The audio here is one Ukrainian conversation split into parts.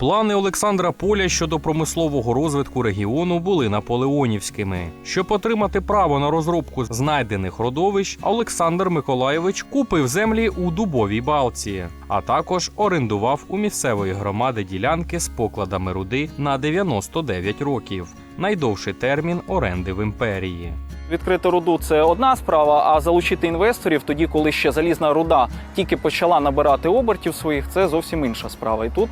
Плани Олександра Поля щодо промислового розвитку регіону були наполеонівськими. Щоб отримати право на розробку знайдених родовищ, Олександр Миколайович купив землі у Дубовій Балці, а також орендував у місцевої громади ділянки з покладами руди на 99 років. Найдовший термін оренди в імперії. Відкрити руду це одна справа, а залучити інвесторів тоді, коли ще залізна руда тільки почала набирати обертів своїх, це зовсім інша справа. І тут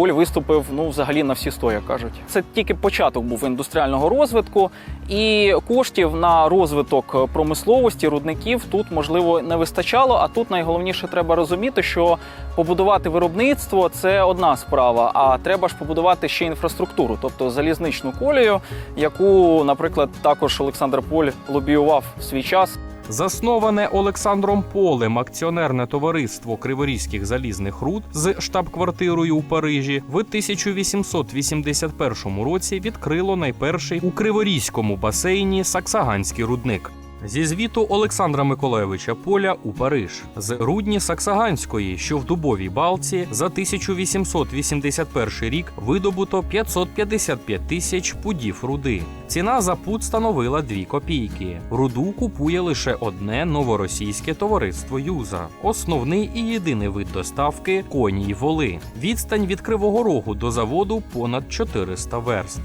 Поль виступив ну взагалі на всі сто, як кажуть. Це тільки початок був індустріального розвитку, і коштів на розвиток промисловості, рудників тут можливо не вистачало. А тут найголовніше треба розуміти, що побудувати виробництво це одна справа, а треба ж побудувати ще інфраструктуру, тобто залізничну колію, яку, наприклад, також Олександр Поль лобіював в свій час. Засноване Олександром Полем акціонерне товариство Криворізьких залізних руд з штаб-квартирою у Парижі в 1881 році відкрило найперший у Криворізькому басейні Саксаганський рудник. Зі звіту Олександра Миколайовича Поля у Париж з рудні Саксаганської, що в Дубовій Балці, за 1881 рік видобуто 555 тисяч пудів руди. Ціна за пуд становила 2 копійки. Руду купує лише одне новоросійське товариство Юза. Основний і єдиний вид доставки коні й воли. Відстань від Кривого Рогу до заводу понад 400 верст.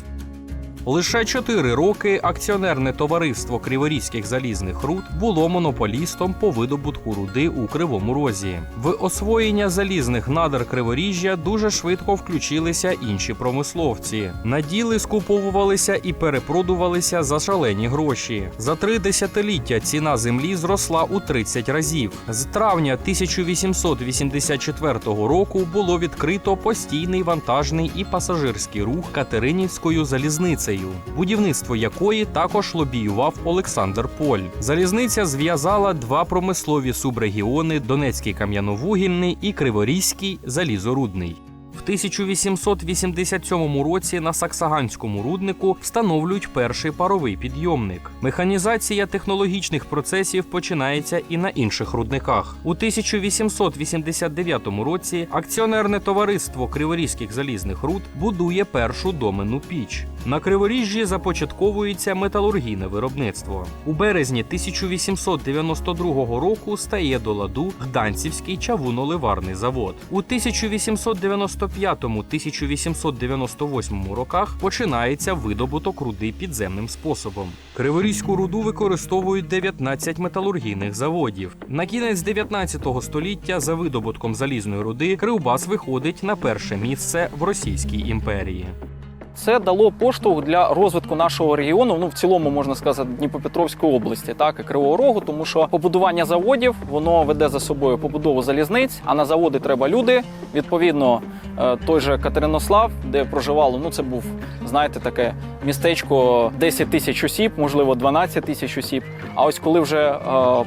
Лише чотири роки акціонерне товариство Криворізьких залізних руд було монополістом по видобутку руди у Кривому Розі. В освоєння залізних надр Криворіжжя дуже швидко включилися інші промисловці. Наділи скуповувалися і перепродувалися за шалені гроші. За три десятиліття ціна землі зросла у 30 разів. З травня 1884 року було відкрито постійний вантажний і пасажирський рух Катеринівською залізницею, будівництво якої також лобіював Олександр Поль. Залізниця зв'язала два промислові субрегіони: Донецький кам'яновугільний і Криворізький залізорудний. В 1887 році на Саксаганському руднику встановлюють перший паровий підйомник. Механізація технологічних процесів починається і на інших рудниках. У 1889 році акціонерне товариство Криворізьких залізних руд будує першу доменну піч. На Криворіжжі започатковується металургійне виробництво. У березні 1892 року стає до ладу Гданцівський чавуноливарний завод. У 1895-1898 роках починається видобуток руди підземним способом. Криворізьку руду використовують 19 металургійних заводів. На кінець 19 століття за видобутком залізної руди Кривбас виходить на перше місце в Російській імперії. Це дало поштовх для розвитку нашого регіону. Ну в цілому можна сказати Дніпропетровської області, так і Кривого Рогу, тому що побудування заводів воно веде за собою побудову залізниць. А на заводи треба люди. Відповідно, е, той же Катеринослав, де проживало, ну це був знаєте, таке містечко 10 тисяч осіб, можливо, 12 тисяч осіб. А ось коли вже е,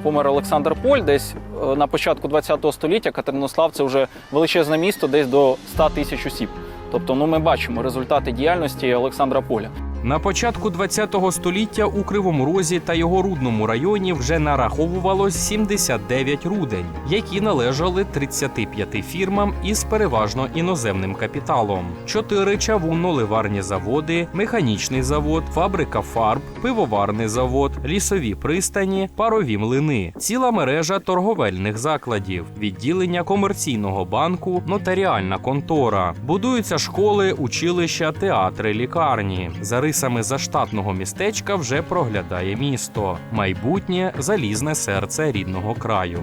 помер Олександр Поль, десь е, на початку ХХ століття Катеринослав це вже величезне місто, десь до 100 тисяч осіб. Тобто, ну ми бачимо результати діяльності Олександра Поля. На початку ХХ століття у Кривому Розі та його рудному районі вже нараховувалось 79 рудень, які належали 35 фірмам із переважно іноземним капіталом: чотири чавунно-ливарні заводи, механічний завод, фабрика фарб, пивоварний завод, лісові пристані, парові млини, ціла мережа торговельних закладів, відділення комерційного банку, нотаріальна контора. Будуються школи, училища, театри, лікарні. За рисами заштатного містечка вже проглядає місто, майбутнє залізне серце рідного краю.